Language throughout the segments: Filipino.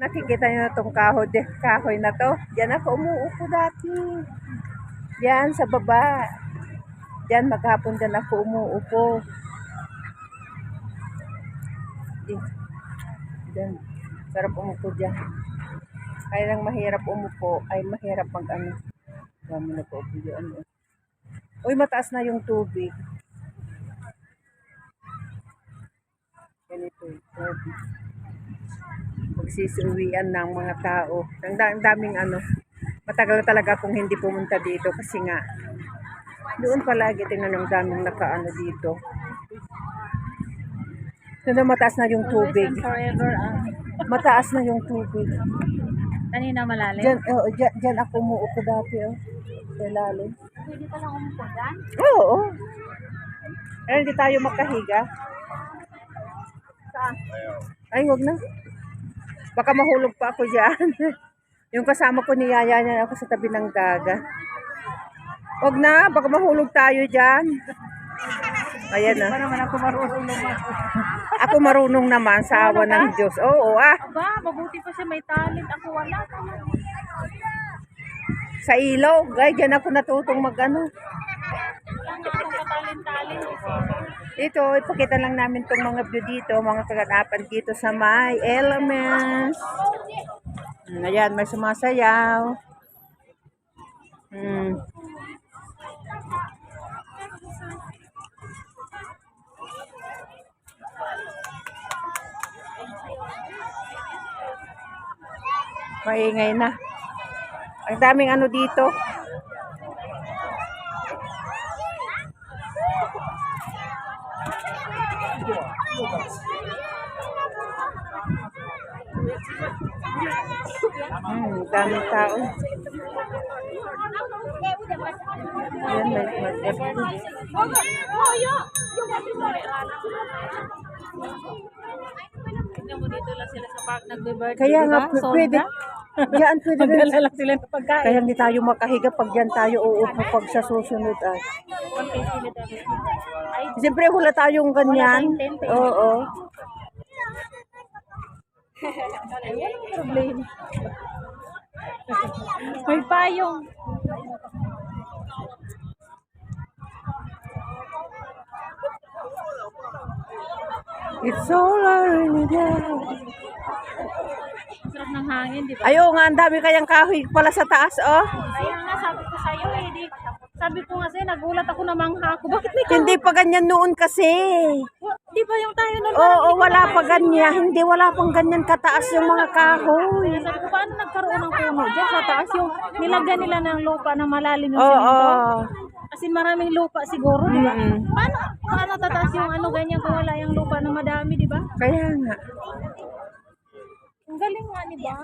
Nakikita niyo na itong kahoy, kahoy na to. Diyan ako umuupo dati. Diyan sa baba. Diyan maghapon diyan ako umuupo. Di- Diyan. Sarap umupo diyan. Kaya lang mahirap umupo ay mahirap mag ano. Dami na po upo diyan. eh. Uy, mataas na yung tubig. Ganito. Grabe magsisuwian ng mga tao. Ang, ang daming ano, matagal na talaga akong hindi pumunta dito kasi nga, doon palagi tingnan ang daming nakaano dito. Ito na mataas na yung tubig. Ang Mataas na yung tubig. kanina malalim. Diyan, oh, diyan, diyan ako umuupo dati, oh. Sa ilalim. Pwede ka lang umupo dyan? Oo, oo. Eh, hindi tayo makahiga. Saan? Ay, wag na. Baka mahulog pa ako dyan. yung kasama ko niyaya niya ako sa tabi ng dagat. Wag na, baka mahulog tayo dyan. Ayan na. Naman ako marunong naman. Ako marunong naman sa awa ng Diyos. Oo, ah. Aba, mabuti pa siya may talent. Ako wala. Sa ilog. Ay, dyan ako natutong mag ano. Wala nga akong katalent-talent. Ito, ipakita lang namin tong mga view dito, mga kaganapan dito sa may elements. Hmm, Ayan, may sumasayaw. Hmm. Maingay na. Ang daming ano dito. Hmm, daming tao. Ayan, may, may, Tignan mo dito lang sila sa park nagbe-birthday. Kaya nga, diba? Pwede. na. Yan, pwede rin. Lang sila ng pagkain. Kaya hindi tayo makahiga pag yan tayo uupo pag sa susunod. Ah. Ay, Siyempre, wala tayong ganyan. Wala tayong tent eh. Oo. walang problema. May payong. It's all I really need. Sarap ng hangin, di ba? Ayo nga, ang dami kayang kahoy pala sa taas, oh. Kaya nga sabi ko sa'yo eh, di, sabi ko nga sa'yo, nagulat ako na mangha ako. Bakit may Hindi pa ganyan noon kasi. Wa- Di ba yung tayo nun? Oo, wala pa ganyan. Hindi, wala pang ganyan kataas yung mga kahoy. Kaya sabi ko, paano nagkaroon ng puno dyan sa taas? Yung nilagyan nila ng lupa na malalim yung Oo. simento. Kasi maraming lupa siguro, di ba? Mm-mm. Paano, paano tataas yung ano ganyan kung wala yung lupa na madami, di ba? Kaya nga. Ang galing nga, di ba?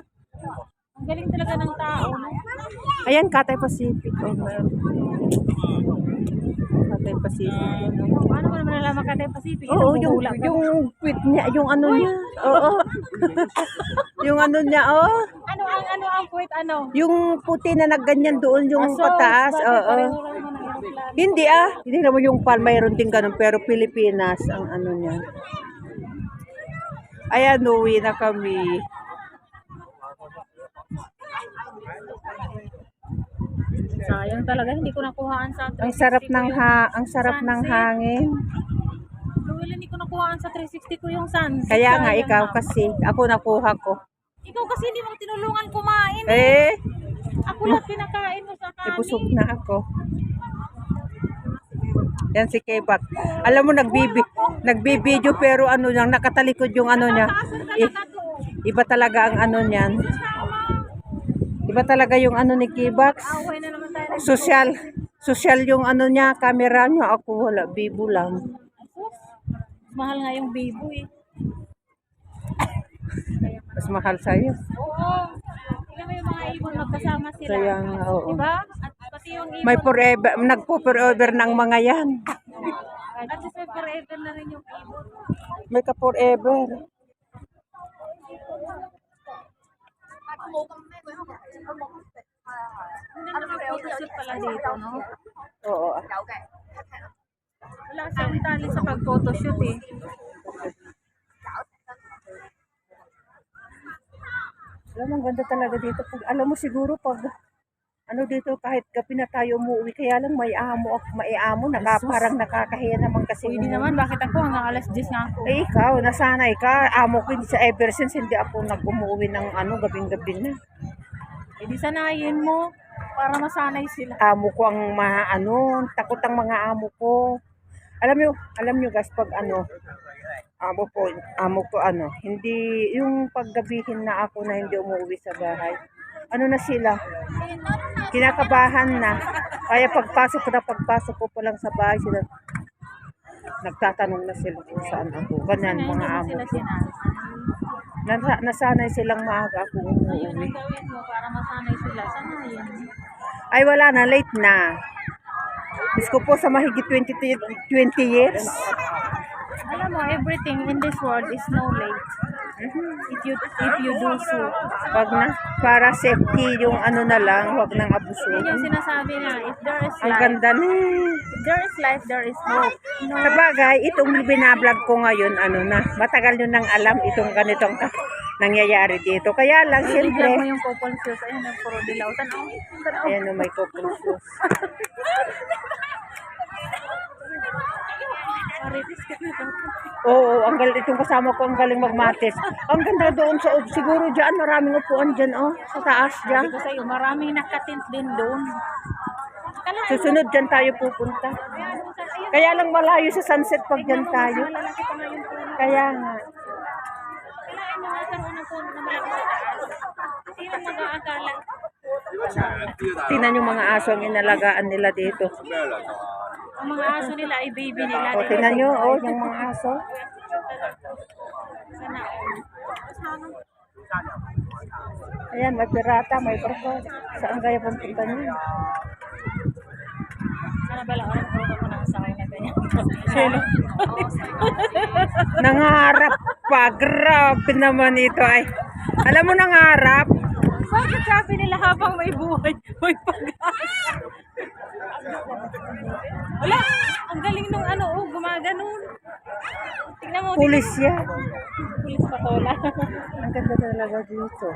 Ang galing talaga ng tao. No? Ayan, Katay Pacific. Oh. Katay Pacific. oh. Paano mo naman nalaman ka tayo Pacific? Oo, yung, Namumula ka. yung quit niya, yung ano niya. Oo. yung ano niya, oh. Ano ang ano ang puwit ano? Yung puti na nagganyan doon, yung Aso, pataas. bakit Oo. ang aeroplano? Hindi ah. Hindi naman yung pan, mayroon din ganun. Pero Pilipinas ang ano niya. Ayan, uwi na kami. Sayang talaga, hindi ko nakuhaan sa Ang sarap 360 ng ha, ang sarap ng hangin. Luwil, hindi ko nakuhaan sa 360 ko yung sunset. Kaya nga Sayang ikaw na. kasi, ako nakuha ko. Ikaw kasi hindi mo tinulungan kumain. Eh, Ako lang pinakain mo sa kanin. ibusog na ako. Yan si Kebak. Alam mo, nagbibi, nagbibideo pero ano lang, nakatalikod yung ano niya. I- iba talaga ang ano niyan. Iba talaga yung ano ni Kebak. Social. Social yung ano niya, camera niya. Ako wala, bibo lang. Mahal nga yung bibo eh. Mas mahal sa'yo. Oo. Tingnan mo yung mga ibon magkasama sila. Kaya nga, oo. Diba? At. May forever, nagpo-forever ng mga yan. At sa forever na rin yung ibon. May ka-forever. Oo. Wala siyang tali sa pag-photoshoot eh. Alam ang ganda talaga dito. Pag, alam mo siguro pag ano dito kahit gabi na tayo umuwi kaya lang may amo ak may amo naka, parang nakakahiya naman kasi umuwi. naman, bakit ako hanggang alas 10 nga ako? eh ikaw nasanay ka amo ko hindi sa ever since hindi ako nag-umuwi ng ano gabing-gabi na Eh di sanayin mo para masanay sila. amo ko ang mga ano takot ang mga amo ko alam niyo alam niyo guys pag ano amo ko amo ko ano hindi yung paggabihin na ako na hindi umuwi sa bahay ano na sila kinakabahan na. Kaya pagpasok na pagpasok ko pa lang sa bahay sila nagtatanong na sila kung saan ako. Ganyan mga mo amo ko. Nasa, nasanay silang maaga ako umuwi. Para masanay sila. Sanayin ay wala na late na. Diyos ko po sa mahigit 20, ti- 20 years. Alam mo, everything in this world is no late. If you if you do so. wag na para safety yung ano na lang wag nang Yun abusuhin yung sinasabi na, if there is ang life, ganda na if there is life, there is hope. No, Sa bagay, itong binablog ko ngayon, ano na, matagal nyo nang alam itong ganitong ka, nangyayari dito. Kaya lang, siyempre, yung couple shoes. Ayun, ang puro dilaw. Tanaw. Ayan o, may couple shoes. Maritis ka na daw. Oo, ang galing itong kasama ko, ang galing magmatis. Ang ganda doon sa, siguro dyan, maraming upuan dyan, oh, sa taas dyan. Sabi ko sa'yo, maraming nakatint din doon. Susunod dyan tayo pupunta. Kaya lang malayo sa sunset pag dyan tayo. Nga yung. Kaya nga. Kailangan mo nagkaroon ng puno na malaki sa taas. Sino mag-aakala? Tingnan yung mga aso ang inalagaan nila dito. Ang mga aso nila ay baby nila. O, tingnan nyo, oh, yung mga aso. Sana. Ayan, may pirata, may barko. Saan kaya pupunta nyo? Sana bala orang ko ko ng asawa na ganyan. Sino? Nangarap pa. Grabe naman ito ay. Alam mo nangarap? Bakit sabi nila habang may buhay, may pag-asa? Wala! Ang galing nung ano, oh, gumaganon. Tingnan mo, Pulis yan. pulis patola. Ang ganda talaga dito.